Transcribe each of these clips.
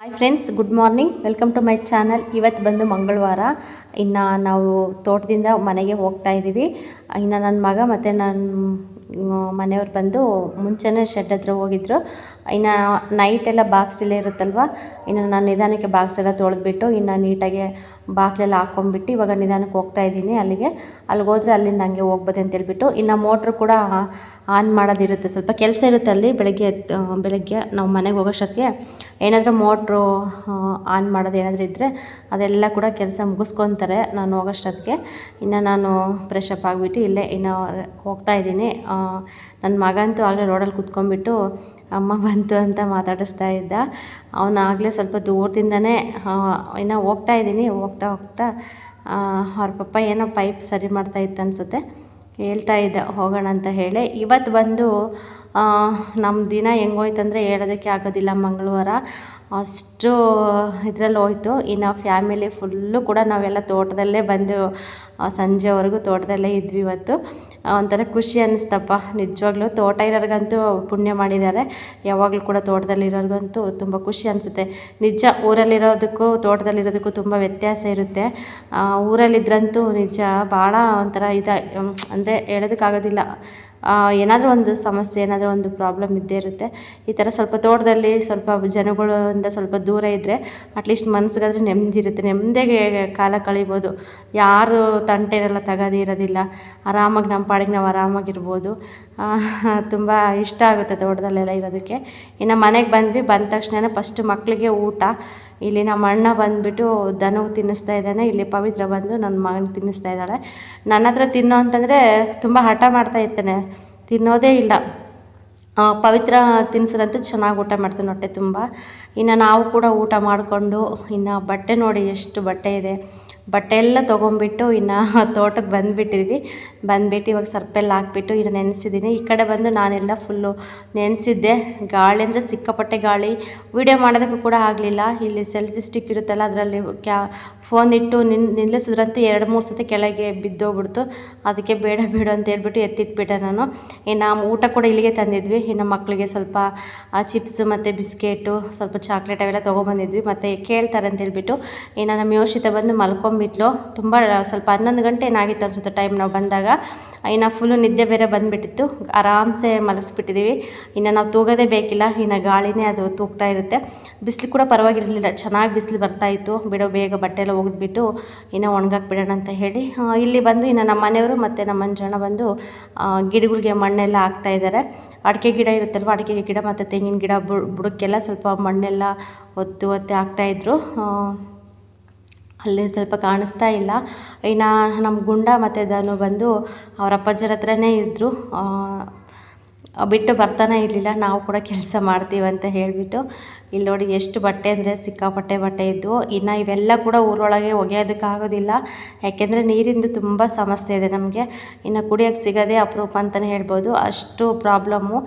Hi friends good morning welcome to my channel ಇವತ್ತು ಬಂದು ಮಂಗಳವಾರ. ಇನ್ನು ನಾವು ತೋಟದಿಂದ ಮನೆಗೆ ಹೋಗ್ತಾ ಇದ್ದೀವಿ ಇನ್ನು ನನ್ನ ಮಗ ಮತ್ತು ನನ್ನ ಮನೆಯವ್ರು ಬಂದು ಮುಂಚೆನೇ ಶೆಡ್ ಹತ್ರ ಹೋಗಿದ್ರು. ಇನ್ನು ನೈಟ್ ಬಾಕ್ಸಲ್ಲೇ ಇರುತ್ತಲ್ವ? ಇನ್ನು ನಾನು ನಿಧಾನಕ್ಕೆ ಬಾಕ್ಸ್ ಎಲ್ಲ ತೊಳೆದ್ಬಿಟ್ಟು ಇನ್ನು ನೀಟಾಗಿ ಬಾಕ್ಲೆಲ್ಲ ಹಾಕ್ಕೊಂಬಿಟ್ಟು ಇವಾಗ ನಿಧಾನಕ್ಕೆ ಹೋಗ್ತಾ ಇದ್ದೀನಿ ಅಲ್ಲಿಗೆ. ಅಲ್ಲಿಗೆ ಹೋದರೆ ಅಲ್ಲಿಂದ ಹಂಗೆ ಹೋಗ್ಬೋದು ಅಂತೇಳ್ಬಿಟ್ಟು ಇನ್ನು ಮೋಟ್ರ್ ಕೂಡ ಆನ್ ಮಾಡೋದಿರುತ್ತೆ. ಸ್ವಲ್ಪ ಕೆಲಸ ಇರುತ್ತೆ ಅಲ್ಲಿ ಬೆಳಗ್ಗೆ ಬೆಳಗ್ಗೆ ನಾವು ಮನೆಗೆ ಹೋಗೋಷ್ಟೊತ್ತಿಗೆ ಏನಾದರೂ ಮೋಟ್ರು ಆನ್ ಮಾಡೋದು ಏನಾದರೂ ಇದ್ದರೆ ಅದೆಲ್ಲ ಕೂಡ ಕೆಲಸ ಮುಗಿಸ್ಕೊತಾರೆ ನಾನು ಹೋಗೋಷ್ಟೊತ್ತಿಗೆ ಇನ್ನು ನಾನು ಫ್ರೆಶ್ ಆಗಿಬಿಟ್ಟು ಇಲ್ಲೇ ಇನ್ನು ಹೋಗ್ತಾ ಇದ್ದೀನಿ. ನನ್ನ ಮಗ ಅಂತೂ ಆಗಲೇ ರೋಡಲ್ಲಿ ಕುತ್ಕೊಂಡ್ಬಿಟ್ಟು ಅಮ್ಮ ಬಂತು ಅಂತ ಮಾತಾಡಿಸ್ತಾ ಇದ್ದ. ಅವನಾಗಲೇ ಸ್ವಲ್ಪ ದೂರದಿಂದನೇ ಇನ್ನು ಹೋಗ್ತಾ ಇದ್ದೀನಿ, ಹೋಗ್ತಾ ಹೋಗ್ತಾ ಅವ್ರ ಪಪ್ಪ ಏನೋ ಪೈಪ್ ಸರಿ ಮಾಡ್ತಾ ಇತ್ತು ಅನಿಸುತ್ತೆ. ಹೇಳ್ತಾ ಇದ್ದ, ಹೋಗೋಣ ಅಂತ ಹೇಳಿ. ಇವತ್ತು ಬಂದು ನಮ್ಮ ದಿನ ಹೆಂಗೋಯ್ತಂದರೆ ಹೇಳೋದಕ್ಕೆ ಆಗೋದಿಲ್ಲ ಮಂಗಳವಾರ. ಅಷ್ಟು ಇದರಲ್ಲಿ ಹೋಯ್ತು. ಇನ್ನು ಫ್ಯಾಮಿಲಿ ಫುಲ್ಲು ಕೂಡ ನಾವೆಲ್ಲ ತೋಟದಲ್ಲೇ ಬಂದು ಸಂಜೆವರೆಗೂ ತೋಟದಲ್ಲೇ ಇದ್ವಿ ಇವತ್ತು. ಒಂಥರ ಖುಷಿ ಅನ್ನಿಸ್ತಪ್ಪ. ನಿಜವಾಗ್ಲೂ ತೋಟ ಇರೋರಿಗಂತೂ ಪುಣ್ಯ ಮಾಡಿದ್ದಾರೆ. ಯಾವಾಗಲೂ ಕೂಡ ತೋಟದಲ್ಲಿರೋರ್ಗಂತೂ ತುಂಬ ಖುಷಿ ಅನಿಸುತ್ತೆ. ನಿಜ, ಊರಲ್ಲಿರೋದಕ್ಕೂ, ತೋಟದಲ್ಲಿರೋದಕ್ಕೂ ತುಂಬ ವ್ಯತ್ಯಾಸ ಇರುತ್ತೆ. ಊರಲ್ಲಿದ್ರಂತೂ ನಿಜ, ಭಾಳ ಒಂಥರ ಇದು ಅಂದರೆ ಹೇಳೋದಕ್ಕಾಗೋದಿಲ್ಲ. ಏನಾದರೂ ಒಂದು ಸಮಸ್ಯೆ, ಏನಾದರೂ ಒಂದು ಪ್ರಾಬ್ಲಮ್ ಇದ್ದೇ ಇರುತ್ತೆ. ಈ ಥರ ಸ್ವಲ್ಪ ತೋಟದಲ್ಲಿ ಸ್ವಲ್ಪ ಜನಗಳಿಂದ ಸ್ವಲ್ಪ ದೂರ ಇದ್ದರೆ ಅಟ್ಲೀಸ್ಟ್ ಮನಸ್ಸಿಗಾದ್ರೆ ನೆಮ್ಮದಿ ಇರುತ್ತೆ. ನೆಮ್ಮದಿಗೆ ಕಾಲ ಕಳಿಬೋದು. ಯಾರು ತಂಟೆ ಇರಲ್ಲ ತಗದಿ ಇರೋದಿಲ್ಲ. ಆರಾಮಾಗಿ ನಮ್ಮ ಪಾಡಿಗೆ ನಾವು ಆರಾಮಾಗಿರ್ಬೋದು. ತುಂಬ ಇಷ್ಟ ಆಗುತ್ತೆ ತೋಟದಲ್ಲೆಲ್ಲ ಇರೋದಕ್ಕೆ. ಇನ್ನು ಮನೆಗೆ ಬಂದ್ವಿ, ಬಂದ ತಕ್ಷಣ ಫಸ್ಟ್ ಮಕ್ಕಳಿಗೆ ಊಟ. ಇಲ್ಲಿ ನಮ್ಮ ಅಣ್ಣ ಬಂದುಬಿಟ್ಟು ದನವು ತಿನ್ನಿಸ್ತಾ ಇದ್ದಾನೆ. ಇಲ್ಲಿ ಪವಿತ್ರ ಬಂದು ನನ್ನ ಮಗನಿಗೆ ತಿನ್ನಿಸ್ತಾ ಇದ್ದಾಳೆ. ನನ್ನ ಹತ್ರ ತಿನ್ನೋ ಅಂತಂದರೆ ತುಂಬ ಹಠ ಮಾಡ್ತಾ ಇರ್ತಾನೆ. ತಿನ್ನೋದೇ ಇಲ್ಲ. ಪವಿತ್ರ ತಿನ್ಸಿದಂತೂ ಚೆನ್ನಾಗಿ ಊಟ ಮಾಡ್ತಾನೆ ಹೊಟ್ಟೆ ತುಂಬ. ಇನ್ನು ನಾವು ಕೂಡ ಊಟ ಮಾಡಿಕೊಂಡು, ಇನ್ನು ಬಟ್ಟೆ ನೋಡಿ ಎಷ್ಟು ಬಟ್ಟೆ ಇದೆ. ಬಟ್ಟೆ ಎಲ್ಲ ತೊಗೊಂಬಿಟ್ಟು ಇನ್ನು ತೋಟಕ್ಕೆ ಬಂದುಬಿಟ್ಟಿದ್ವಿ. ಬಂದುಬಿಟ್ಟು ಇವಾಗ ಸರ್ಪೆಲ್ಲ ಹಾಕ್ಬಿಟ್ಟು ಈಗ ನೆನೆಸಿದ್ದೀನಿ. ಈ ಕಡೆ ಬಂದು ನಾನೆಲ್ಲ ಫುಲ್ಲು ನೆನೆಸಿದ್ದೆ. ಗಾಳಿ ಅಂದರೆ ಸಿಕ್ಕಾಪಟ್ಟೆ ಗಾಳಿ. ವೀಡಿಯೋ ಮಾಡೋದಕ್ಕೂ ಕೂಡ ಆಗಲಿಲ್ಲ. ಇಲ್ಲಿ ಸೆಲ್ಫಿ ಸ್ಟಿಕ್ ಇರುತ್ತಲ್ಲ, ಅದರಲ್ಲಿ ಕ್ಯಾ ಫೋನ್ ಇಟ್ಟು ನಿನ್, ನಿಲ್ಲಿಸಿದ್ರಂತೂ ಎರಡು ಮೂರು ಸತಿ ಕೆಳಗೆ ಬಿದ್ದೋಗ್ಬಿಡ್ತು. ಅದಕ್ಕೆ ಬೇಡ ಬೇಡ ಅಂತ ಹೇಳ್ಬಿಟ್ಟು ಎತ್ತಿಟ್ಬಿಟ್ಟೆ ನಾನು. ಇನ್ನು ಊಟ ಕೂಡ ಇಲ್ಲಿಗೆ ತಂದಿದ್ವಿ. ಇನ್ನು ಮಕ್ಕಳಿಗೆ ಸ್ವಲ್ಪ ಚಿಪ್ಸು ಮತ್ತು ಬಿಸ್ಕೆಟು ಸ್ವಲ್ಪ ಚಾಕ್ಲೇಟ್ ಅವೆಲ್ಲ ತೊಗೊಬಂದಿದ್ವಿ. ಮತ್ತು ಕೇಳ್ತಾರೆ ಅಂತ ಹೇಳ್ಬಿಟ್ಟು ಇನ್ನು ನಮ್ಮ ಯೋಷಿತ ಬಂದು ಮಲ್ಕೊಂಬಿಟ್ಲು ತುಂಬ ಸ್ವಲ್ಪ ಹನ್ನೊಂದು ಗಂಟೆ ಏನಾಗಿತ್ತು ಅನ್ಸುತ್ತೆ ಟೈಮ್ ನಾವು ಬಂದಾಗ. ಇನ್ನು ಫುಲ್ಲು ನಿದ್ದೆ ಬೇರೆ ಬಂದುಬಿಟ್ಟಿತ್ತು. ಆರಾಮ್ಸೆ ಮಲಗಿಸ್ಬಿಟ್ಟಿದ್ದೀವಿ ಇನ್ನು ನಾವು ತೂಗೋದೇ ಬೇಕಿಲ್ಲ. ಇನ್ನು ಗಾಳಿನೇ ಅದು ತೂಗ್ತಾ ಇರುತ್ತೆ. ಬಿಸಿಲು ಕೂಡ ಪರವಾಗಿರಲಿಲ್ಲ. ಚೆನ್ನಾಗಿ ಬಿಸಿಲು ಬರ್ತಾಯಿತ್ತು ಬಿಡೋ, ಬೇಗ ಬಟ್ಟೆ ಎಲ್ಲ ಒಗೆದ್ಬಿಟ್ಟು ಇನ್ನು ಒಣಗಾಕ್ಬಿಡೋಣ ಅಂತ ಹೇಳಿ ಇಲ್ಲಿ ಬಂದು ಇನ್ನು ನಮ್ಮ ಮನೆಯವರು ಮತ್ತು ನಮ್ಮ ಜನ ಬಂದು ಗಿಡಗಳಿಗೆ ಮಣ್ಣೆಲ್ಲ ಹಾಕ್ತಾ ಇದ್ದಾರೆ ಅಡಿಕೆ ಗಿಡ ಇರುತ್ತಲ್ವ? ಅಡಿಕೆ ಗಿಡ ಮತ್ತು ತೆಂಗಿನ ಗಿಡ ಬುಡಕ್ಕೆಲ್ಲ ಸ್ವಲ್ಪ ಮಣ್ಣೆಲ್ಲ ಒತ್ತು ಒತ್ತಿ ಹಾಕ್ತಾಯಿದ್ರು ಅಲ್ಲಿ ಸ್ವಲ್ಪ ಕಾಣಿಸ್ತಾ ಇಲ್ಲ. ಇನ್ನು ನಮ್ಮ ಗುಂಡ ಮತ್ತು ಧನು ಬಂದು ಅವ್ರ ಅಪ್ಪಾಜರ ಹತ್ರನೇ ಇದ್ದರು ಬಿಟ್ಟು ಬರ್ತಾನೆ ಇರಲಿಲ್ಲ. ನಾವು ಕೂಡ ಕೆಲಸ ಮಾಡ್ತೀವಿ ಅಂತ ಹೇಳಿಬಿಟ್ಟು ಇಲ್ಲಿ ನೋಡಿ ಎಷ್ಟು ಬಟ್ಟೆ ಅಂದರೆ ಸಿಕ್ಕಾಪಟ್ಟೆ ಬಟ್ಟೆ ಇದ್ದವು ಇನ್ನು ಇವೆಲ್ಲ ಕೂಡ ಊರೊಳಗೆ ಒಗೆಯೋದಕ್ಕಾಗೋದಿಲ್ಲ ಯಾಕೆಂದರೆ ನೀರಿಂದು ತುಂಬ ಸಮಸ್ಯೆ ಇದೆ ನಮಗೆ. ಇನ್ನು ಕುಡಿಯೋಕ್ಕೆ ಸಿಗೋದೇ ಅಪರೂಪ ಅಂತಲೇ ಹೇಳ್ಬೋದು. ಅಷ್ಟು ಪ್ರಾಬ್ಲಮ್ಮು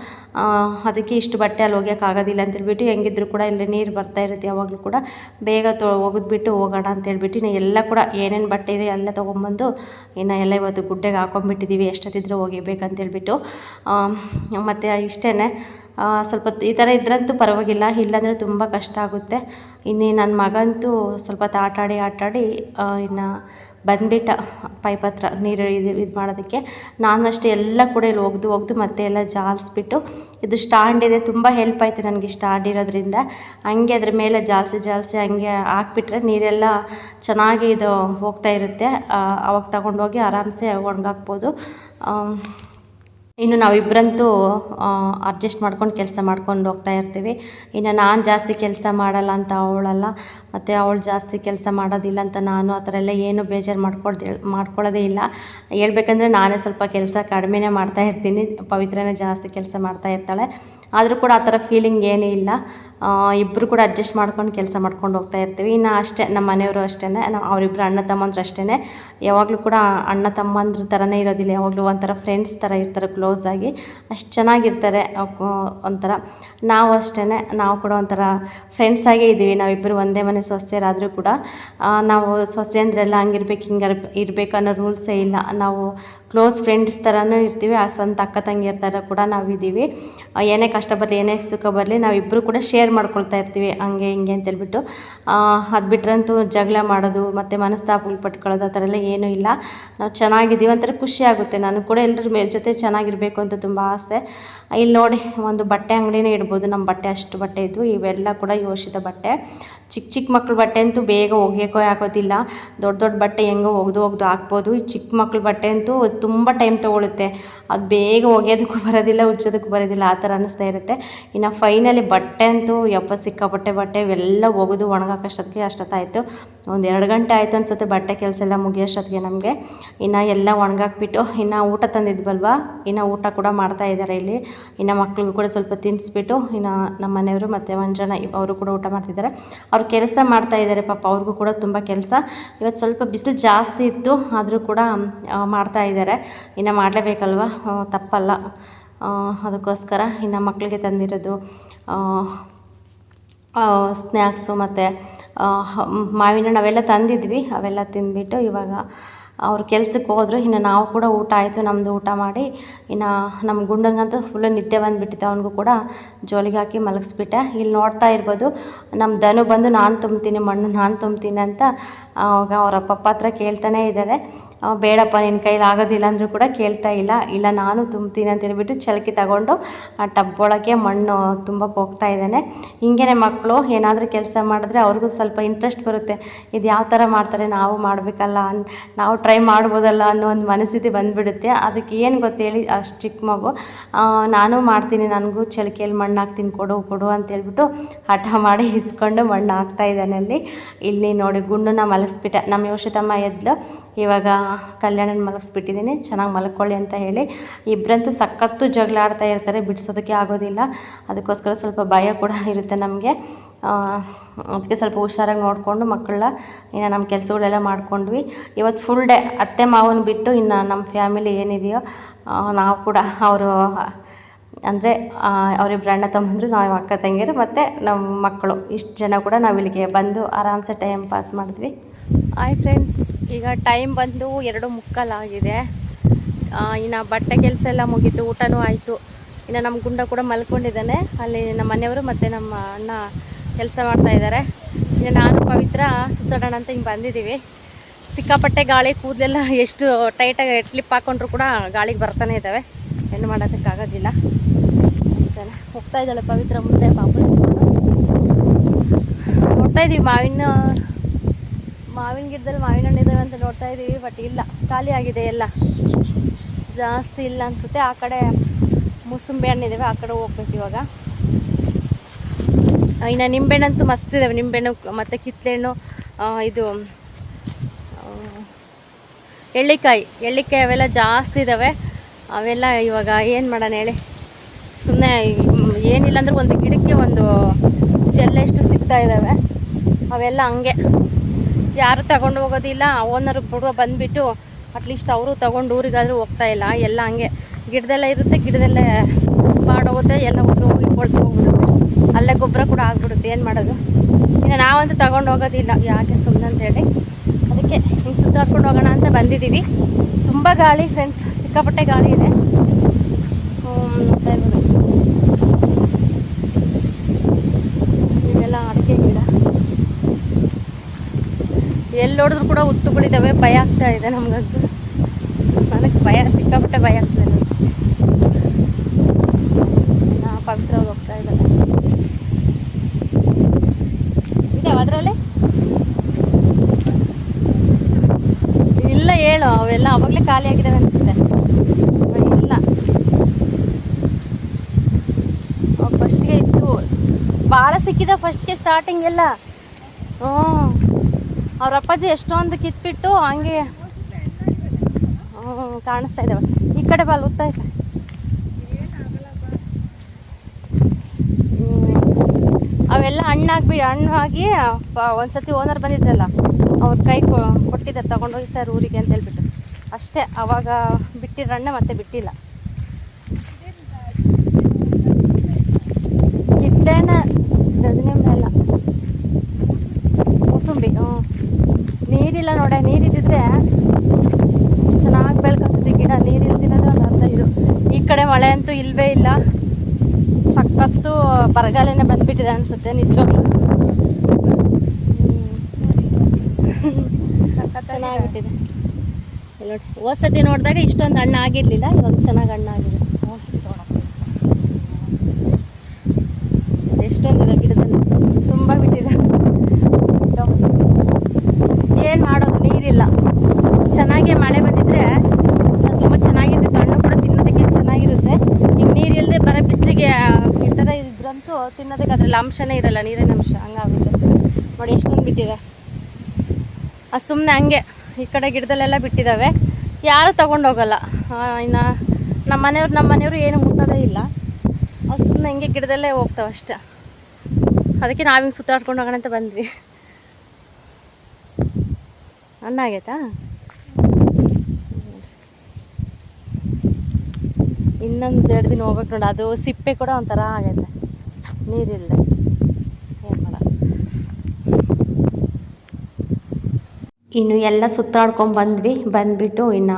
ಅದಕ್ಕೆ ಇಷ್ಟು ಬಟ್ಟೆ ಅಲ್ಲಿ ಒಗೆಯೋಕ್ಕಾಗೋದಿಲ್ಲ ಅಂತೇಳ್ಬಿಟ್ಟು ಹೆಂಗಿದ್ರು ಕೂಡ ಇಲ್ಲಿ ನೀರು ಬರ್ತಾ ಇರುತ್ತೆ ಯಾವಾಗಲೂ ಕೂಡ. ಬೇಗ ತೊ, ಒಗೆದ್ಬಿಟ್ಟು ಹೋಗೋಣ ಅಂತೇಳ್ಬಿಟ್ಟು ಇನ್ನು ಎಲ್ಲ ಕೂಡ ಏನೇನು ಬಟ್ಟೆ ಇದೆ ಎಲ್ಲ ತೊಗೊಂಬಂದು ಇನ್ನು ಎಲ್ಲ ಇವತ್ತು ಗುಡ್ಡೆಗೆ ಹಾಕೊಂಡ್ಬಿಟ್ಟಿದ್ದೀವಿ ಎಷ್ಟೊತ್ತಿದ್ರೆ ಒಗಿಬೇಕಂತೇಳ್ಬಿಟ್ಟು ಮತ್ತು ಇಷ್ಟೇ ಸ್ವಲ್ಪ ಈ ಥರ ಇದ್ರಂತೂ ಪರವಾಗಿಲ್ಲ. ಇಲ್ಲಾಂದರೆ ತುಂಬ ಕಷ್ಟ ಆಗುತ್ತೆ. ಇನ್ನು ನನ್ನ ಮಗಂತೂ ಸ್ವಲ್ಪ ಆಟಾಡಿ ಆಟಾಡಿ ಇನ್ನು ಬಂದ್ಬಿಟ್ಟ ಪೈಪ್ ಹತ್ರ ನೀರು ಇದು ಇದು ಮಾಡೋದಕ್ಕೆ. ನಾನಷ್ಟೇ ಎಲ್ಲ ಕೂಡ ಇಲ್ಲಿ ಒಗೆದು ಒಗೆದು ಮತ್ತೆ ಎಲ್ಲ ಜಾಲಿಸ್ಬಿಟ್ಟು ಇದು ಸ್ಟ್ಯಾಂಡ್ ಇದೆ. ತುಂಬ ಹೆಲ್ಪ್ ಆಯಿತು ನನಗೆ ಸ್ಟ್ಯಾಂಡ್ ಇರೋದ್ರಿಂದ. ಹಂಗೆ ಅದ್ರ ಮೇಲೆ ಜಾಲಿಸಿ ಜಾಲಿಸಿ ಹಂಗೆ ಹಾಕ್ಬಿಟ್ರೆ ನೀರೆಲ್ಲ ಚೆನ್ನಾಗಿ ಇದು ಹೋಗ್ತಾ ಇರುತ್ತೆ. ಅವಾಗ ತಗೊಂಡೋಗಿ ಆರಾಮ್ಸೆ ಒಣಗಾಕ್ಬೋದು. ಇನ್ನು ನಾವಿಬ್ಬರಂತೂ ಅಡ್ಜಸ್ಟ್ ಮಾಡ್ಕೊಂಡು ಕೆಲಸ ಮಾಡ್ಕೊಂಡು ಹೋಗ್ತಾ ಇರ್ತೀವಿ. ಇನ್ನು ನಾನು ಜಾಸ್ತಿ ಕೆಲಸ ಮಾಡಲ್ಲ ಅಂತ ಅವಳಲ್ಲ. ಮತ್ತು ಅವಳು ಜಾಸ್ತಿ ಕೆಲಸ ಮಾಡೋದಿಲ್ಲ ಅಂತ ನಾನು ಆ ಥರ ಎಲ್ಲ ಏನು ಬೇಜಾರು ಮಾಡ್ಕೊಳ್ದೆ, ಮಾಡ್ಕೊಳ್ಳೋದೇ ಇಲ್ಲ. ಹೇಳ್ಬೇಕಂದ್ರೆ ನಾನೇ ಸ್ವಲ್ಪ ಕೆಲಸ ಕಡಿಮೆನೇ ಮಾಡ್ತಾ ಇರ್ತೀನಿ. ಪವಿತ್ರನೇ ಜಾಸ್ತಿ ಕೆಲಸ ಮಾಡ್ತಾ ಇರ್ತಾಳೆ. ಆದರೂ ಕೂಡ ಆ ಥರ ಫೀಲಿಂಗ್ ಏನೂ ಇಲ್ಲ ಇಬ್ಬರು ಕೂಡ ಅಡ್ಜಸ್ಟ್ ಮಾಡ್ಕೊಂಡು ಕೆಲಸ ಮಾಡ್ಕೊಂಡು ಹೋಗ್ತಾ ಇರ್ತೀವಿ. ಇನ್ನು ಅಷ್ಟೇ, ನಮ್ಮ ಮನೆಯವರು ಅಷ್ಟೇ ನಾವು ಅವರಿಬ್ಬರು ಅಣ್ಣ ತಮ್ಮಂದ್ರು ಅಷ್ಟೇ ಯಾವಾಗಲೂ ಕೂಡ ಅಣ್ಣ ತಮ್ಮಂದ್ರ ಥರನೇ ಇರೋದಿಲ್ಲ. ಯಾವಾಗಲೂ ಒಂಥರ ಫ್ರೆಂಡ್ಸ್ ಥರ ಇರ್ತಾರೆ ಕ್ಲೋಸ್ ಆಗಿ. ಅಷ್ಟು ಚೆನ್ನಾಗಿರ್ತಾರೆ ಒಂಥರ. ನಾವು ಅಷ್ಟೇ ನಾವು ಕೂಡ ಒಂಥರ ಫ್ರೆಂಡ್ಸಾಗೇ ಇದ್ದೀವಿ. ನಾವಿಬ್ಬರು ಒಂದೇ ಮನೆ ಸೊಸೆಯರಾದರೂ ಕೂಡ. ನಾವು ಸೊಸೆಯಂದ್ರೆಲ್ಲ ಹಂಗಿರ್ಬೇಕು, ಹಿಂಗೆ ಇರಬೇಕು ಅನ್ನೋ ರೂಲ್ಸೇ ಇಲ್ಲ. ನಾವು ಕ್ಲೋಸ್ ಫ್ರೆಂಡ್ಸ್ ಥರನೂ ಇರ್ತೀವಿ. ಆ ಸ್ವಂತ ಅಕ್ಕ ತಂಗಿಯರ ಥರ ಕೂಡ ನಾವಿದ್ದೀವಿ. ಏನೇ ಕಷ್ಟ ಬರಲಿ, ಏನೇ ಸುಖ ಬರಲಿ ನಾವಿಬ್ಬರು ಕೂಡ ಶೇರ್ ಮಾಡ್ಕೊಳ್ತಾ ಇರ್ತೀವಿ, ಹಂಗೆ ಹಿಂಗೆ ಅಂತ ಹೇಳ್ಬಿಟ್ಟು. ಅದು ಬಿಟ್ರಂತೂ ಜಗಳ ಮಾಡೋದು, ಮತ್ತು ಮನಸ್ತಾಪಗಳು ಪಟ್ಕೊಳ್ಳೋದು, ಆ ಥರ ಎಲ್ಲ ಏನೂ ಇಲ್ಲ. ನಾವು ಚೆನ್ನಾಗಿದ್ದೀವಿ ಅಂತಾರೆ ಖುಷಿ ಆಗುತ್ತೆ. ನನಗೆ ಕೂಡ ಎಲ್ಲರ ಮೇ ಜೊತೆ ಚೆನ್ನಾಗಿರಬೇಕು ಅಂತ ತುಂಬ ಆಸೆ. ಇಲ್ಲಿ ನೋಡಿ, ಒಂದು ಬಟ್ಟೆ ಅಂಗಡಿನೇ ಇಡ್ಬೋದು. ನಮ್ಮ ಬಟ್ಟೆ, ಅಷ್ಟು ಬಟ್ಟೆ ಇದ್ವು. ಇವೆಲ್ಲ ಕೂಡ ಯೋಷಿತ ಬಟ್ಟೆ. ಚಿಕ್ಕ ಚಿಕ್ಕ ಮಕ್ಳ ಬಟ್ಟೆ ಅಂತೂ ಬೇಗ ಒಗೆಯೋಕೆ ಆಗೋದಿಲ್ಲ. ದೊಡ್ಡ ದೊಡ್ಡ ಬಟ್ಟೆ ಹೆಂಗೋ ಒಗೆದು ಒಗೆದು ಹಾಕ್ಬೋದು. ಈ ಚಿಕ್ಕ ಮಕ್ಳ ಬಟ್ಟೆ ಅಂತೂ ತುಂಬ ಟೈಮ್ ತೊಗೊಳುತ್ತೆ. ಅದು ಬೇಗ ಒಗೆಯೋದಕ್ಕೂ ಬರೋದಿಲ್ಲ, ಉಜ್ಜೋದಕ್ಕೂ ಬರೋದಿಲ್ಲ, ಆ ಥರ ಅನ್ನಿಸ್ತಾ ಇರುತ್ತೆ. ಇನ್ನು ಫೈನಲಿ ಬಟ್ಟೆ ಅಂತೂ ಯಪ್ಪ ಸಿಕ್ಕಾಪಟ್ಟೆ ಬಟ್ಟೆ ಇವೆಲ್ಲ ಒಗೆದು ಒಣಗಾಕೋಷ್ಟೊತ್ತಿಗೆ ಅಷ್ಟೊತ್ತಾಯಿತು. ಒಂದು ಎರಡು ಗಂಟೆ ಆಯಿತು ಅನ್ಸುತ್ತೆ ಬಟ್ಟೆ ಕೆಲಸ ಎಲ್ಲ ಮುಗಿಯೋಷ್ಟೊತ್ತಿಗೆ ನಮಗೆ. ಇನ್ನು ಎಲ್ಲ ಒಣಗಾಕ್ಬಿಟ್ಟು ಇನ್ನು ಊಟ ತಂದಿದ್ವಲ್ವಾ? ಇನ್ನು ಊಟ ಕೂಡ ಮಾಡ್ತಾ ಇದ್ದಾರೆ ಇಲ್ಲಿ. ಇನ್ನು ಮಕ್ಳಿಗೂ ಕೂಡ ಸ್ವಲ್ಪ ತಿನ್ನಿಸ್ಬಿಟ್ಟು ಇನ್ನು ನಮ್ಮ ಮನೆಯವರು ಮತ್ತು ಒಂದು ಜನ ಅವರು ಕೂಡ ಊಟ ಮಾಡ್ತಿದ್ದಾರೆ ಅವ್ರು ಕೆಲಸ ಮಾಡ್ತಾ ಇದ್ದಾರೆ ಪಾಪ, ಅವ್ರಿಗೂ ಕೂಡ ತುಂಬ ಕೆಲಸ. ಇವತ್ತು ಸ್ವಲ್ಪ ಬಿಸಿಲು ಜಾಸ್ತಿ ಇತ್ತು, ಆದರೂ ಕೂಡ ಮಾಡ್ತಾ ಇದ್ದಾರೆ ಇನ್ನು ಮಾಡಲೇಬೇಕಲ್ವ? ತಪ್ಪಲ್ಲ. ಅದಕ್ಕೋಸ್ಕರ ಇನ್ನು ಮಕ್ಕಳಿಗೆ ತಂದಿರೋದು ಸ್ನ್ಯಾಕ್ಸು ಮತ್ತು ಮಾವಿನ ಹಣ್ಣು ಅವೆಲ್ಲ ತಂದಿದ್ವಿ, ಅವೆಲ್ಲ ತಿಂದ್ಬಿಟ್ಟು ಇವಾಗ ಅವ್ರ ಕೆಲ್ಸಕ್ಕೆ ಹೋದ್ರು. ಇನ್ನು ನಾವು ಕೂಡ ಊಟ ಆಯಿತು ನಮ್ಮದು ಊಟ ಮಾಡಿ. ಇನ್ನು ನಮ್ಮ ಗುಂಡಂಗಂತೂ ಫುಲ್ಲು ನಿದ್ದೆ ಬಂದುಬಿಟ್ಟಿತ್ತು, ಅವನಿಗೂ ಕೂಡ ಜೋಲಿಗೆ ಹಾಕಿ ಮಲಗಿಸ್ಬಿಟ್ಟೆ. ಇಲ್ಲಿ ನೋಡ್ತಾ ಇರ್ಬೋದು, ನಮ್ಮ ಧನು ಬಂದು ನಾನು ತುಂಬ್ತೀನಿ, ಮಣ್ಣು ನಾನು ತುಂಬ್ತೀನಿ ಅಂತ, ಅವಾಗ ಅವರ ಪಪ್ಪ ಹತ್ರ ಕೇಳ್ತಾನೆ ಇದ್ದಾರೆ. ಬೇಡಪ್ಪ ನಿನ್ನ ಕೈಲಿ ಆಗೋದಿಲ್ಲ ಅಂದರೂ ಕೂಡ ಕೇಳ್ತಾ ಇಲ್ಲ. ಇಲ್ಲ, ನಾನು ತುಂಬ್ತೀನಿ ಅಂತ ಹೇಳ್ಬಿಟ್ಟು ಚಲಕಿ ತಗೊಂಡು, ಆ, ಟಬ್ ಒಳಗೆ ಮಣ್ಣು ತುಂಬಕ್ಕೆ ಹೋಗ್ತಾ ಇದ್ದಾನೆ. ಹಿಂಗೇ ಮಕ್ಕಳು ಏನಾದರೂ ಕೆಲಸ ಮಾಡಿದ್ರೆ ಅವ್ರಿಗೂ ಸ್ವಲ್ಪ ಇಂಟ್ರೆಸ್ಟ್ ಬರುತ್ತೆ. ಇದು ಯಾವ ಥರ ಮಾಡ್ತಾರೆ, ನಾವು ಮಾಡಬೇಕಲ್ಲ ಅನ್, ನಾವು ಟ್ರೈ ಮಾಡ್ಬೋದಲ್ಲ ಅನ್ನೋ ಒಂದು ಮನಸ್ಥಿತಿ ಬಂದುಬಿಡುತ್ತೆ. ಅದಕ್ಕೆ ಏನು ಗೊತ್ತೇಳಿ ಅಷ್ಟು ಚಿಕ್ಕ ಮಗು ನಾನು ಮಾಡ್ತೀನಿ, ನನಗೂ ಚಲಕಿಯಲ್ಲಿ ಮಣ್ಣು ಹಾಕ್ತೀನಿ, ಕೊಡು ಕೊಡು ಅಂತ ಹೇಳ್ಬಿಟ್ಟು ಹಠ ಮಾಡಿ ಇಸ್ಕೊಂಡು ಮಣ್ಣು ಹಾಕ್ತಾ ಇದ್ದಾನೆ ಅಲ್ಲಿ. ಇಲ್ಲಿ ನೋಡಿ, ಗುಂಡನ್ನ ಮಲಗಿಸ್ಬಿಟ್ಟೆ ನಮ್ಮ ಯೋಶತಮ್ಮ ಎದ್ಲು ಇವಾಗ ಕಲ್ಯಾಣನ ಮಲಗಿಸ್ಬಿಟ್ಟಿದ್ದೀನಿ. ಚೆನ್ನಾಗಿ ಮಲ್ಕೊಳ್ಳಿ ಅಂತ ಹೇಳಿ. ಇಬ್ಬರಂತೂ ಸಖತ್ತು ಜಗಳ ಆಡ್ತಾ ಇರ್ತಾರೆ, ಬಿಡಿಸೋದಕ್ಕೆ ಆಗೋದಿಲ್ಲ. ಅದಕ್ಕೋಸ್ಕರ ಸ್ವಲ್ಪ ಭಯ ಕೂಡ ಇರುತ್ತೆ ನಮಗೆ. ಅದಕ್ಕೆ ಸ್ವಲ್ಪ ಹುಷಾರಾಗಿ ನೋಡಿಕೊಂಡು ಮಕ್ಕಳನ್ನ ಇನ್ನು ನಮ್ಮ ಕೆಲಸಗಳೆಲ್ಲ ಮಾಡ್ಕೊಂಡ್ವಿ. ಇವತ್ತು ಫುಲ್ ಡೇ ಅತ್ತೆ ಮಾವನ ಬಿಟ್ಟು ಇನ್ನು ನಮ್ಮ ಫ್ಯಾಮಿಲಿ ಏನಿದೆಯೋ ನಾವು ಕೂಡ ಅವರು, ಅಂದರೆ ಅವರಿಬ್ಬರು ಅಣ್ಣ ತಮ್ಮಂದರು, ನಾವು ಅಕ್ಕ ತಂಗಿಯರು ಮತ್ತು ನಮ್ಮ ಮಕ್ಕಳು. ಇಷ್ಟು ಜನ ಕೂಡ ನಾವು ಇಲ್ಲಿಗೆ ಬಂದು ಆರಾಮ್ಸೆ ಟೈಮ್ ಪಾಸ್ ಮಾಡಿದ್ವಿ. ಹಾಯ್ ಫ್ರೆಂಡ್ಸ್ ಈಗ ಟೈಮ್ ಬಂದು ಎರಡು ಮುಕ್ಕಾಲಾಗಿದೆ. ಇನ್ನು ಬಟ್ಟೆ ಕೆಲಸ ಎಲ್ಲ ಮುಗೀತು, ಊಟನೂ ಆಯಿತು. ಇನ್ನು ನಮ್ಮ ಗುಂಡ ಕೂಡ ಮಲ್ಕೊಂಡಿದ್ದಾನೆ. ಅಲ್ಲಿ ನಮ್ಮ ಮನೆಯವರು ಮತ್ತು ನಮ್ಮ ಅಣ್ಣ ಕೆಲಸ ಮಾಡ್ತಾ ಇದ್ದಾರೆ. ಇನ್ನು ನಾನು ಪವಿತ್ರ ಸುತ್ತಾಡೋಣ ಅಂತ ಹಿಂಗೆ ಬಂದಿದ್ದೀವಿ. ಸಿಕ್ಕಾಪಟ್ಟೆ ಗಾಳಿ, ಕೂದಲೆಲ್ಲ ಎಷ್ಟು ಟೈಟಾಗಿ ಕ್ಲಿಪ್ ಹಾಕೊಂಡ್ರು ಕೂಡ ಗಾಳಿಗೆ ಬರ್ತಾನೆ ಇದ್ದಾವೆ. ಏನು ಮಾಡೋದಕ್ಕಾಗೋದಿಲ್ಲ ಅಷ್ಟೇ ಹೋಗ್ತಾ ಇದ್ದಾಳೆ ಪವಿತ್ರ ಮುಂದೆ ಪಾಪು. ನೋಡ್ತಾ ಇದ್ದೀವಿ ಮಾವಿನ ಮಾವಿನ ಗಿಡದಲ್ಲಿ ಮಾವಿನ ಹಣ್ಣು ಇದ್ದಾವೆ ಅಂತ ನೋಡ್ತಾ ಇದ್ದೀವಿ ಬಟ್ ಇಲ್ಲ. ಖಾಲಿ ಆಗಿದೆ ಎಲ್ಲ. ಜಾಸ್ತಿ ಇಲ್ಲ ಅನಿಸುತ್ತೆ. ಆ ಕಡೆ ಮೂಸುಂಬಿ ಹಣ್ಣು ಇದ್ದಾವೆ ಆ ಕಡೆ ಹೋಗ್ಬೇಕು ಇವಾಗ. ಇನ್ನು ನಿಂಬೆಹಣ್ಣಂತೂ ಮಸ್ತ್ ಇದ್ದಾವೆ ನಿಂಬೆಹಣ್ಣು ಮತ್ತು ಕಿತ್ಳೆಹಣ್ಣು ಆ, ಇದು ಎಳ್ಳಿಕಾಯಿ. ಎಳ್ಳಿಕಾಯಿ ಅವೆಲ್ಲ ಜಾಸ್ತಿ ಇದ್ದಾವೆ ಅವೆಲ್ಲ ಇವಾಗ ಏನು ಮಾಡೋಣ ಹೇಳಿ? ಸುಮ್ಮನೆ ಏನಿಲ್ಲ ಅಂದ್ರೆ ಒಂದು ಗಿಡಕ್ಕೆ ಒಂದು ಚೆಲ್ಲೆಷ್ಟು ಸಿಗ್ತಾ ಇದ್ದಾವೆ ಅವೆಲ್ಲ ಹಂಗೆ. ಯಾರು ತಗೊಂಡು ಹೋಗೋದಿಲ್ಲ ಓನರ್ ಬಿಡುವ ಬಂದುಬಿಟ್ಟು ಅಟ್ಲೀಸ್ಟ್ ಅವರು ತಗೊಂಡು ಊರಿಗಾದರೂ ಹೋಗ್ತಾ ಇಲ್ಲ, ಎಲ್ಲ ಹಂಗೆ. ಗಿಡದೆಲ್ಲ ಇರುತ್ತೆ, ಗಿಡದಲ್ಲೇ ಮಾಡೋಗುತ್ತೆ ಎಲ್ಲ ಒಬ್ಬರು ಹೋಗಿ ಕೊಳ್ತು ಹೋಗ್ಬಿಡುತ್ತೆ. ಅಲ್ಲೇ ಗೊಬ್ಬರ ಕೂಡ ಆಗ್ಬಿಡುತ್ತೆ, ಏನು ಮಾಡೋದು? ಇನ್ನು ನಾವಂತೂ ತಗೊಂಡು ಹೋಗೋದಿಲ್ಲ, ಯಾಕೆ ಸುಮ್ಮನೆ ಅಂತೇಳಿ ಅದಕ್ಕೆ ಹಿಂಗೆ ಸುತ್ತಾಡ್ಕೊಂಡು ಹೋಗೋಣ ಅಂತ ಬಂದಿದ್ದೀವಿ. ತುಂಬ ಗಾಳಿ ಫ್ರೆಂಡ್ಸ್ ಸಿಕ್ಕಾಪಟ್ಟೆ ಗಾಳಿ ಇದೆ ಹ್ಮ್, ನೋಡ್ತಾ ಇರ್ಬೋದು. ಇವೆಲ್ಲ ಅಡಿಕೆ ಗಿಡ ಎಲ್ಲಿ ನೋಡಿದ್ರು ಕೂಡ ಉತ್ತುಗಳಿದ್ದಾವೆ, ಭಯ ಆಗ್ತಾ ಇದೆ ನಮಗಂತೂ. ನನಗೆ ಭಯ, ಸಿಕ್ಕಾಪಟ್ಟೆ ಭಯ ಆಗ್ತಾ ಇದೆ. ನಾ ಪವಿತ್ರ ಹೋಗ್ತಾ ಇದ್ದಾರೆ ಅದರಲ್ಲೇ? ಇಲ್ಲ ಹೇಳು, ಅವೆಲ್ಲ ಅವಾಗಲೇ ಖಾಲಿ ಆಗಿದ್ದಾವೆ ಅನಿಸುತ್ತೆ. ಇಲ್ಲ. ಫಸ್ಟ್ಗೆ ಇತ್ತು ಭಾಳ ಸಿಕ್ಕಿದ ಫಸ್ಟ್ಗೆ ಸ್ಟಾರ್ಟಿಂಗ್ ಎಲ್ಲ. ಹ್ಞೂ ಅವ್ರ ಅಪ್ಪಾಜಿ ಎಷ್ಟೊಂದು ಕಿತ್ಬಿಟ್ಟು ಹಂಗೆ ಹ್ಞೂ ಕಾಣಿಸ್ತಾ ಇದ್ದಾವೆ ಈ ಕಡೆ ಬಾಲ್ ಇದೆ. ಅವೆಲ್ಲ ಹಣ್ಣಾಗ್ಬಿ ಹಣ್ಣಾಗಿ ಒಂದ್ಸತಿ ಓನರ್ ಬಂದಿದ್ದಲ್ಲ ಅವ್ರ ಕೈ ಕೊ- ಕೊಟ್ಟಿದ್ದಾರೆ, ತಗೊಂಡೋಗಿ ಸರ್ ಊರಿಗೆ ಅಂತ ಹೇಳ್ಬಿಟ್ಟು. ಅಷ್ಟೇ, ಅವಾಗ ಬಿಟ್ಟಿರೋ ಹಣ್ಣೆ ಮತ್ತೆ ಬಿಟ್ಟಿಲ್ಲ. ಕಿತ್ತೇನ ಮೂಸಂಬಿ ಹ್ಞೂ. ನೀರಿಲ್ಲ ನೋಡ ನೀರಿದ್ದಿದ್ರೆ ಚೆನ್ನಾಗಿ ಬೆಳ್ಕೊಂತದೆ ಗಿಡ. ನೀರಿಲ್ದಿರೋದು ಒಂದು ಅರ್ಥ ಇದು. ಈ ಕಡೆ ಮಳೆ ಅಂತೂ ಇಲ್ಲವೇ ಇಲ್ಲ. ಸಖತ್ತು ಬರಗಾಲನೇ ಬಂದ್ಬಿಟ್ಟಿದೆ ಅನ್ಸುತ್ತೆ ನಿಜವಾಗ್ಲೂ. ಸಖತ್ ಚೆನ್ನಾಗಿಬಿಟ್ಟಿದೆ. ನೋಡಿ ಹೋಸತಿ ಸತಿ ನೋಡಿದಾಗ ಇಷ್ಟೊಂದು ಹಣ್ಣು ಆಗಿರಲಿಲ್ಲ ಇವಾಗ ಚೆನ್ನಾಗಿ ಹಣ್ಣು ಆಗಿದೆ. ಎಷ್ಟೊಂದಿದೆ ಗಿಡದಲ್ಲಿ ತುಂಬ ಬಿಟ್ಟಿದೆ ಏನು ಮಾಡೋದು ನೀರಿಲ್ಲ ಚೆನ್ನಾಗಿ ಮಳೆ ಬಂದಿದ್ರೆ ತುಂಬ ಚೆನ್ನಾಗಿರುತ್ತೆ ಹಣ್ಣು ಕೂಡ ತಿನ್ನೋದಕ್ಕೆ ಚೆನ್ನಾಗಿರುತ್ತೆ ಈಗ ನೀರು ಇಲ್ಲದೆ ಬರೋ ಬಿಸಿಲಿಗೆ ಈ ಥರ ಇದ್ರಂತೂ ತಿನ್ನೋದಕ್ಕೆ ಅದ್ರಲ್ಲಿ ಅಂಶನೇ ಇರಲ್ಲ ನೀರಿನ ಅಂಶ ಹಂಗಾಗುತ್ತೆ. ನೋಡಿ, ಎಷ್ಟೊಂದು ಬಿಟ್ಟಿದೆ. ಅದು ಸುಮ್ಮನೆ ಹಂಗೆ ಈ ಕಡೆ ಗಿಡದಲ್ಲೆಲ್ಲ ಬಿಟ್ಟಿದ್ದಾವೆ ಯಾರೂ ತಗೊಂಡೋಗಲ್ಲ ಇನ್ನು ನಮ್ಮ ಮನೆಯವ್ರು ನಮ್ಮ ಮನೆಯವರು ಏನು ಮುಟ್ಟೋದೇ ಇಲ್ಲ. ಅವು ಸುಮ್ಮನೆ ಹಿಂಗೆ ಗಿಡದಲ್ಲೇ ಹೋಗ್ತಾವೆ ಅಷ್ಟೇ. ಅದಕ್ಕೆ ನಾವು ಹಿಂಗೆ ಸುತ್ತಾಡ್ಕೊಂಡು ಹೋಗೋಣ ಅಂತ ಬಂದ್ವಿ. ಹಣ್ಣಾಗೈತಾ ಇನ್ನೊಂದು ಎರಡು ದಿನ ಹೋಗ್ಬೇಕು ನೋಡಿ. ಅದು ಸಿಪ್ಪೆ ಕೂಡ ಒಂಥರ ಆಗೈತೆ. ಮಾಡೋದು ಇನ್ನು ಎಲ್ಲ ಸುತ್ತಾಡ್ಕೊಂಡು ಬಂದ್ವಿ. ಬಂದುಬಿಟ್ಟು ಇನ್ನು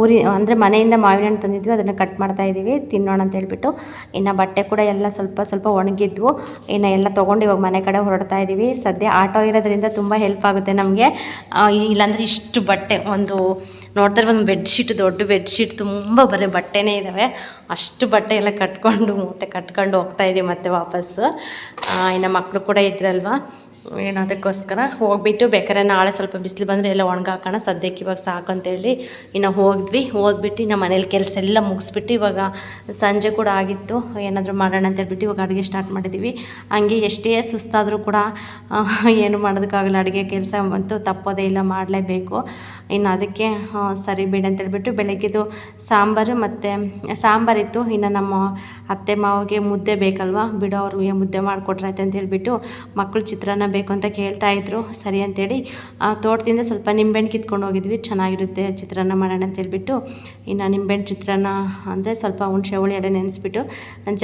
ಊರಿ, ಅಂದರೆ ಮನೆಯಿಂದ ಮಾವಿನ ಹಣ್ಣು ತಂದಿದ್ವಿ. ಅದನ್ನು ಕಟ್ ಮಾಡ್ತಾ ಇದ್ದೀವಿ ತಿನ್ನೋಣ ಅಂತ ಹೇಳ್ಬಿಟ್ಟು ಇನ್ನು ಬಟ್ಟೆ ಕೂಡ ಎಲ್ಲ ಸ್ವಲ್ಪ ಸ್ವಲ್ಪ ಒಣಗಿದ್ವು. ಇನ್ನು ಎಲ್ಲ ತೊಗೊಂಡು ಇವಾಗ ಮನೆ ಕಡೆ ಹೊರಡ್ತಾ ಇದ್ದೀವಿ ಸದ್ಯ ಆಟೋ ಇರೋದ್ರಿಂದ ತುಂಬ ಹೆಲ್ಪ್ ಆಗುತ್ತೆ ನಮಗೆ. ಇಲ್ಲಾಂದರೆ ಇಷ್ಟು ಬಟ್ಟೆ, ಒಂದು ನೋಡ್ತಾರೆ ಒಂದು ಬೆಡ್ಶೀಟ್ ದೊಡ್ಡ ಬೆಡ್ಶೀಟ್ ತುಂಬ ಬರೀ ಬಟ್ಟೆನೇ ಇದ್ದಾವೆ ಅಷ್ಟು ಬಟ್ಟೆ ಎಲ್ಲ ಕಟ್ಕೊಂಡು, ಮೂಟೆ ಕಟ್ಕೊಂಡು ಹೋಗ್ತಾ ಇದ್ದೀವಿ ಮತ್ತೆ ವಾಪಸ್ಸು ಇನ್ನು ಮಕ್ಕಳು ಕೂಡ ಇದ್ರಲ್ವಾ? ಏನು ಅದಕ್ಕೋಸ್ಕರ ಹೋಗ್ಬಿಟ್ಟು ಬೇಕಾದ್ರೆ ನಾಳೆ ಸ್ವಲ್ಪ ಬಿಸಿಲು ಬಂದರೆ ಎಲ್ಲ ಒಣಗಾಕೋಣ. ಸದ್ಯಕ್ಕೆ ಇವಾಗ ಸಾಕು ಅಂತೇಳಿ ಇನ್ನು ಹೋಗಿದ್ವಿ ಹೋದ್ಬಿಟ್ಟು ಇನ್ನು ಮನೇಲಿ ಕೆಲಸ ಎಲ್ಲ ಮುಗಿಸ್ಬಿಟ್ಟು ಇವಾಗ ಸಂಜೆ ಕೂಡ ಆಗಿತ್ತು. ಏನಾದರೂ ಮಾಡೋಣ ಅಂತ ಹೇಳ್ಬಿಟ್ಟು ಇವಾಗ ಅಡುಗೆ ಸ್ಟಾರ್ಟ್ ಮಾಡಿದ್ದೀವಿ ಹಂಗೆ ಎಷ್ಟೇ ಸುಸ್ತಾದರೂ ಕೂಡ ಏನು ಮಾಡೋದಕ್ಕಾಗಲ್ಲ. ಅಡುಗೆ ಕೆಲಸ ಅಂತೂ ತಪ್ಪೋದೇ ಇಲ್ಲ, ಮಾಡಲೇಬೇಕು. ಇನ್ನು ಅದಕ್ಕೆ ಸರಿ ಬೇಡ ಅಂತ ಹೇಳ್ಬಿಟ್ಟು ಬೆಳಗ್ಗೆದು ಸಾಂಬಾರು ಮತ್ತು ಸಾಂಬಾರಿತ್ತು. ಇನ್ನು ನಮ್ಮ ಅತ್ತೆ ಮಾವಿಗೆ ಮುದ್ದೆ ಬೇಕಲ್ವಾ? ಬಿಡು, ಅವ್ರಿಗೆ ಮುದ್ದೆ ಮಾಡಿಕೊಟ್ರಾಯ್ತು ಅಂತ ಹೇಳಿಬಿಟ್ಟು ಮಕ್ಕಳು ಚಿತ್ರಾನ್ನ ಬೇಕು ಅಂತ ಕೇಳ್ತಾ ಇದ್ರು. ಸರಿ ಅಂತೇಳಿ ತೋಟದಿಂದ ಸ್ವಲ್ಪ ನಿಂಬೆಹಣ್ಣು ಕಿತ್ಕೊಂಡು ಹೋಗಿದ್ವಿ. ಚೆನ್ನಾಗಿರುತ್ತೆ ಚಿತ್ರಾನ್ನ ಮಾಡೋಣ ಅಂತ ಹೇಳ್ಬಿಟ್ಟು. ಇನ್ನು ನಿಂಬೆಹಣ್ಣು ಚಿತ್ರಾನ್ನ ಅಂದರೆ ಸ್ವಲ್ಪ ಹುಣಸೆ ಹುಳಿ ಎಲ್ಲ ನೆನೆಸ್ಬಿಟ್ಟು,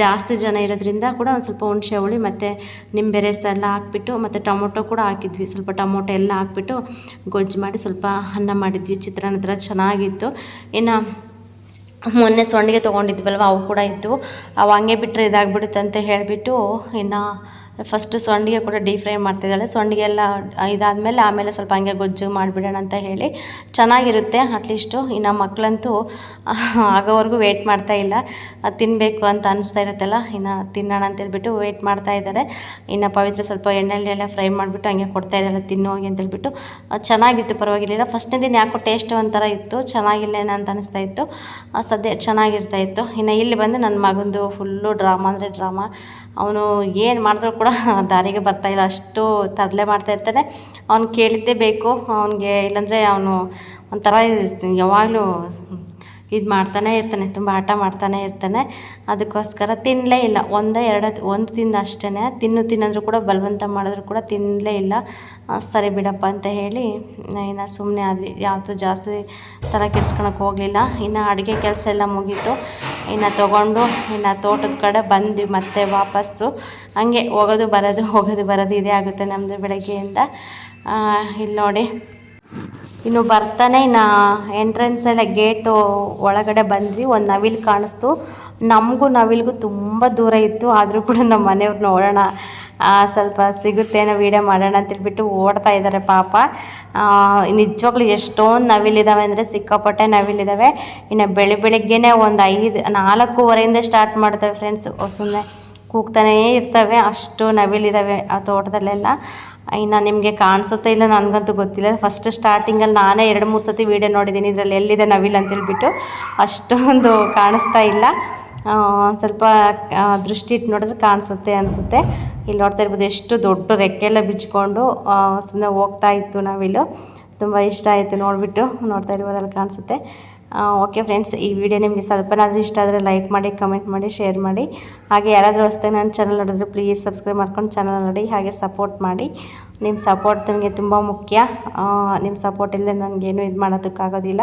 ಜಾಸ್ತಿ ಜನ ಇರೋದ್ರಿಂದ ಕೂಡ ಒಂದು ಸ್ವಲ್ಪ ಹುಣಸೆ ಹುಳಿ ಮತ್ತು ನಿಂಬೆ ರಸ ಎಲ್ಲ ಹಾಕ್ಬಿಟ್ಟು ಮತ್ತು ಟೊಮೊಟೊ ಕೂಡ ಹಾಕಿದ್ವಿ. ಸ್ವಲ್ಪ ಟೊಮೊಟೊ ಎಲ್ಲ ಹಾಕ್ಬಿಟ್ಟು, ಗೊಜ್ಜು ಮಾಡಿ ಸ್ವಲ್ಪ ಅನ್ನ ಮಾಡಿದ್ವಿ ಚಿತ್ರಾನ್ನ ಥರ ಚೆನ್ನಾಗಿತ್ತು. ಇನ್ನು ಮೊನ್ನೆ ಸೊಂಡಿಗೆ ತೊಗೊಂಡಿದ್ವಲ್ವ, ಅವು ಕೂಡ ಇತ್ತು ಅವು ಹಂಗೆ ಬಿಟ್ಟರೆ ಇದಾಗ್ಬಿಡುತ್ತೆ ಅಂತ ಹೇಳಿಬಿಟ್ಟು ಇನ್ನು ಫಸ್ಟು ಸೊಂಡಿಗೆ ಕೂಡ ಡೀಪ್ ಫ್ರೈ ಮಾಡ್ತಿದ್ದಾಳೆ. ಸೊಂಡಿಗೆ ಎಲ್ಲ ಇದಾದಮೇಲೆ ಆಮೇಲೆ ಸ್ವಲ್ಪ ಹಂಗೆ ಗೊಜ್ಜು ಮಾಡಿಬಿಡೋಣ ಅಂತ ಹೇಳಿ ಚೆನ್ನಾಗಿರುತ್ತೆ. ಅಟ್ಲೀಸ್ಟು ಇನ್ನು ಮಕ್ಕಳಂತೂ ಆಗೋವರೆಗೂ ವೆಯ್ಟ್ ಮಾಡ್ತಾ ಇಲ್ಲ. ಅದು ತಿನ್ನಬೇಕು ಅಂತ ಅನಿಸ್ತಾ ಇರುತ್ತಲ್ಲ, ಇನ್ನು ತಿನ್ನೋಣ ಅಂತ ಹೇಳ್ಬಿಟ್ಟು ವೆಯ್ಟ್ ಮಾಡ್ತಾ ಇದ್ದಾರೆ. ಇನ್ನು ಪವಿತ್ರ ಸ್ವಲ್ಪ ಎಣ್ಣೆಲೆಲ್ಲ ಫ್ರೈ ಮಾಡಿಬಿಟ್ಟು ಹಂಗೆ ಕೊಡ್ತಾ ಇದ್ದಾಳೆ, ತಿನ್ನು ಹೋಗಿ ಅಂತ ಹೇಳ್ಬಿಟ್ಟು. ಅದು ಚೆನ್ನಾಗಿತ್ತು ಪರವಾಗಿರಲಿಲ್ಲ ಫಸ್ಟ್ನೇ ದಿನ ಯಾಕೋ ಟೇಸ್ಟ್ ಒಂಥರ ಇತ್ತು, ಚೆನ್ನಾಗಿಲ್ಲೇನ ಅಂತ ಅನಿಸ್ತಾ ಇತ್ತು. ಸದ್ಯ ಚೆನ್ನಾಗಿರ್ತಾ ಇತ್ತು. ಇನ್ನು ಇಲ್ಲಿ ಬಂದು ನನ್ನ ಮಗಂದು ಫುಲ್ಲು ಡ್ರಾಮಾ ಅಂದರೆ ಡ್ರಾಮಾ ಅವನು ಏನು ಮಾಡಿದ್ರು ಕೂಡ ದಾರಿಗೆ ಬರ್ತಾ ಇಲ್ಲ, ಅಷ್ಟು ತರಲೆ ಮಾಡ್ತಾ ಇರ್ತಾನೆ. ಅವ್ನು ಕೇಳಿದ್ದೇ ಬೇಕು, ಅವನಿಗೆ ಇಲ್ಲಾಂದರೆ ಅವನು ಒಂಥರ ಯಾವಾಗಲೂ ಇದು ಮಾಡ್ತಾನೆ ಇರ್ತಾನೆ, ತುಂಬ ಆಟ ಮಾಡ್ತಾನೆ ಇರ್ತಾನೆ. ಅದಕ್ಕೋಸ್ಕರ ತಿನ್ನಲೇ ಇಲ್ಲ. ಒಂದೇ ಎರಡು, ಒಂದು ತಿಂದ ಅಷ್ಟೇ ತಿನ್ನು, ತಿನ್ನಂದ್ರೂ ಕೂಡ ಬಲವಂತ ಮಾಡಿದ್ರು ಕೂಡ ತಿನ್ನಲೇ ಇಲ್ಲ. ಸರಿ ಬಿಡಪ್ಪ ಅಂತ ಹೇಳಿ, ಇನ್ನು ಸುಮ್ಮನೆ ಆದ್ವಿ ಯಾವುದು ಜಾಸ್ತಿ ತಲೆ ಕೆಡ್ಸ್ಕೊಳಕ್ಕೆ ಹೋಗಲಿಲ್ಲ. ಇನ್ನು ಅಡುಗೆ ಕೆಲಸ ಎಲ್ಲ ಮುಗೀತು. ಇನ್ನು ತೊಗೊಂಡು, ಇನ್ನು ತೋಟದ ಕಡೆ ಬಂದ್ವಿ ಮತ್ತೆ ವಾಪಸ್ಸು. ಹಂಗೆ ಹೋಗೋದು ಬರೋದು ಹೋಗೋದು ಬರೋದು ಇದೇ ಆಗುತ್ತೆ ನಮ್ಮದು ಬೆಳಗ್ಗೆಯಿಂದ. ಇಲ್ಲಿ ನೋಡಿ ಇನ್ನು ಬರ್ತಾನೆ ಇನ್ನು ಎಂಟ್ರೆನ್ಸ್ ಎಲ್ಲ ಗೇಟು ಒಳಗಡೆ ಬಂದ್ವಿ. ಒಂದು ನವಿಲು ಕಾಣಿಸ್ತು. ನಮಗೂ ನವಿಲ್ಗೂ ತುಂಬ ದೂರ ಇತ್ತು. ಆದರೂ ಕೂಡ ನಮ್ಮ ಮನೆಯವ್ರು ನೋಡೋಣ. ಸ್ವಲ್ಪ ಸ್ವಲ್ಪ ಸಿಗುತ್ತೇನೋ ವೀಡಿಯೋ ಮಾಡೋಣ ಅಂತೇಳ್ಬಿಟ್ಟು ಓಡ್ತಾ ಇದ್ದಾರೆ ಪಾಪ. ನಿಜವಾಗ್ಲೂ ಎಷ್ಟೊಂದು ನವಿಲಿದ್ದಾವೆ ಅಂದರೆ ಸಿಕ್ಕಾಪಟ್ಟೆ ನವಿಲಿದ್ದಾವೆ ಇನ್ನು ಬೆಳಿ ಬೆಳಿಗ್ಗೆನೇ ಒಂದು ಐದು, ನಾಲ್ಕೂವರೆಯಿಂದ ಸ್ಟಾರ್ಟ್ ಮಾಡ್ತವೆ ಫ್ರೆಂಡ್ಸ್ ಸುಮ್ಮನೆ ಕೂಗ್ತಾನೇ ಇರ್ತವೆ. ಅಷ್ಟು ನವಿಲಿದ್ದಾವೆ ಆ ತೋಟದಲ್ಲೆಲ್ಲ. ಇನ್ನು ನಿಮಗೆ ಕಾಣಿಸುತ್ತೆ ಇಲ್ಲ, ನನಗಂತೂ ಗೊತ್ತಿಲ್ಲ. ಫಸ್ಟ್ ಸ್ಟಾರ್ಟಿಂಗಲ್ಲಿ ನಾನೇ ಎರಡು, ಮೂರು ಸತಿ ವೀಡಿಯೋ ನೋಡಿದ್ದೀನಿ ಇದರಲ್ಲಿ ಎಲ್ಲಿದೆ ನವಿಲ್ ಅಂತೇಳ್ಬಿಟ್ಟು ಅಷ್ಟೊಂದು ಕಾಣಿಸ್ತಾ ಇಲ್ಲ. ಒಂದು ಸ್ವಲ್ಪ ದೃಷ್ಟಿ ಇಟ್ಟು ನೋಡಿದ್ರೆ ಕಾಣಿಸುತ್ತೆ ಅನಿಸುತ್ತೆ. ಇಲ್ಲಿ ನೋಡ್ತಾ ಇರ್ಬೋದು ಎಷ್ಟು ದೊಡ್ಡ ರೆಕ್ಕೆಲ್ಲ ಬಿಚ್ಚಿಕೊಂಡು ಸುಮ್ಮನೆ ಹೋಗ್ತಾ ಇತ್ತು ನವಿಲು. ತುಂಬ ಇಷ್ಟ ಆಯಿತು ನೋಡಿಬಿಟ್ಟು ನೋಡ್ತಾ ಇರ್ಬೋದಲ್ಲಿ ಕಾಣಿಸುತ್ತೆ. ಓಕೆ ಫ್ರೆಂಡ್ಸ್ ಈ ವಿಡಿಯೋ ನಿಮಗೆ ಸ್ವಲ್ಪನಾದರೂ ಇಷ್ಟ ಆದರೆ ಲೈಕ್ ಮಾಡಿ ಕಮೆಂಟ್ ಮಾಡಿ ಶೇರ್ ಮಾಡಿ. ಹಾಗೆ ಯಾರಾದರೂ ಹೊಸ್ತೇ ನನ್ನ ಚಾನಲ್ ನೋಡಿದ್ರೆ ಪ್ಲೀಸ್ ಸಬ್ಸ್ಕ್ರೈಬ್ ಮಾಡ್ಕೊಂಡು ಚಾನಲ್ ನೋಡಿ, ಹಾಗೆ ಸಪೋರ್ಟ್ ಮಾಡಿ. ನಿಮ್ಮ ಸಪೋರ್ಟ್ ನನಗೆ ತುಂಬ ಮುಖ್ಯ. ನಿಮ್ಮ ಸಪೋರ್ಟ್ ಇಲ್ಲದೆ ನನಗೇನು ಇದು ಮಾಡೋದಕ್ಕಾಗೋದಿಲ್ಲ.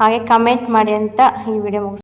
ಹಾಗೆ ಕಮೆಂಟ್ ಮಾಡಿ ಅಂತ ಈ ವಿಡಿಯೋ